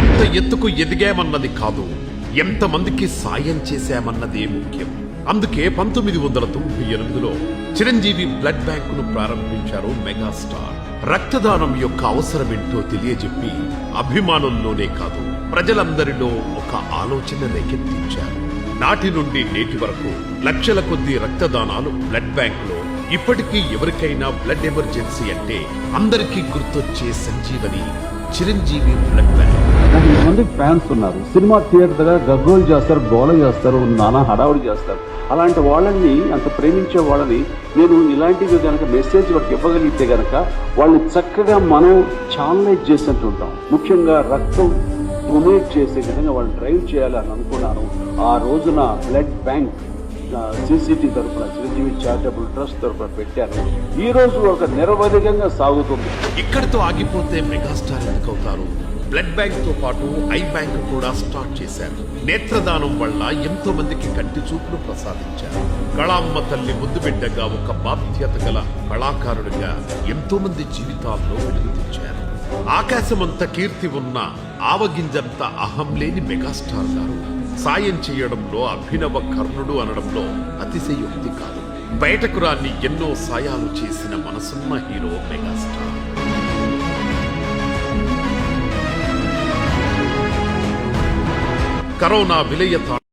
ఎంత ఎత్తుకు ఎదిగామన్నది కాదు ఎంతమందికి సాయం చేశామన్నదే ముఖ్యం. అందుకే పంతొమ్మిది వందల తొంభై ఎనిమిదిలో చిరంజీవి బ్లడ్ బ్యాంకును ప్రారంభించారు మెగాస్టార్. రక్తదానం యొక్క అవసరమేంటో తెలియజెప్పి అభిమానుల్లోనే కాదు ప్రజలందరిలో ఒక ఆలోచన రేకెత్తించారు. నాటి నుండి నేటి వరకు లక్షల కొద్ది రక్తదానాలు బ్లడ్ బ్యాంకులో ఇప్పటికీ ఎవరికైనా బ్లడ్ ఎమర్జెన్సీ అంటే అందరికీ గుర్తొచ్చే సంజీవని చిరంజీవి బ్లడ్ బ్యాంక్ మంది ఫ్యాన్స్ ఉన్నారు? సినిమా థియేటర్ దగ్గర గగ్గోలు చేస్తారు గోల చేస్తారు నానా హడావుడి చేస్తారు. అలాంటి వాళ్ళని అంత ప్రేమించే వాళ్ళని నేను ఇలాంటివి కనుక మెసేజ్ వాళ్ళకి ఇవ్వగలిగితే కనుక వాళ్ళని చక్కగా మనం ఛానలైజ్ చేసినట్టు ఉంటాం. ముఖ్యంగా రక్తం డొనేట్ చేసే విధంగా వాళ్ళు డ్రైవ్ చేయాలని అనుకున్నాను. ఆ రోజున బ్లడ్ బ్యాంక్ సిసిటి తరఫున చిరంజీవి చారిటబుల్ ట్రస్ట్ తరఫున పెట్టాను ఈ రోజు ఒక నిరవధికంగా సాగుతుంది. ఇక్కడితో ఆగిపోతే మెగాస్టార్ ఎందుకవుతారు బ్లడ్ బ్యాంక్తో పాటు ఐ బ్యాంక్ కూడా స్టార్ట్ చేశారు. నేత్రదానం వల్ల ఎంతో మందికి కంటి చూపును ప్రసాదించారు. కళామ్మ తల్లి ముద్దు బిడ్డగా ఒక బాధ్యత గల కళాకారుడిగా ఎంతో మంది జీవితాల్లో వెలుగు తెచ్చారు. ఆకాశమంత కీర్తి ఉన్న ఆవగింజంత అహం లేని మెగాస్టార్ గారు. సాయం చేయడంలో అభినవ కర్ణుడు అనడంలో అతిశయోక్తి కాదు. బయటకు రాన్ని ఎన్నో సాయాలు చేసిన మనసున్న హీరో మెగాస్టార్. కరోనా విలయ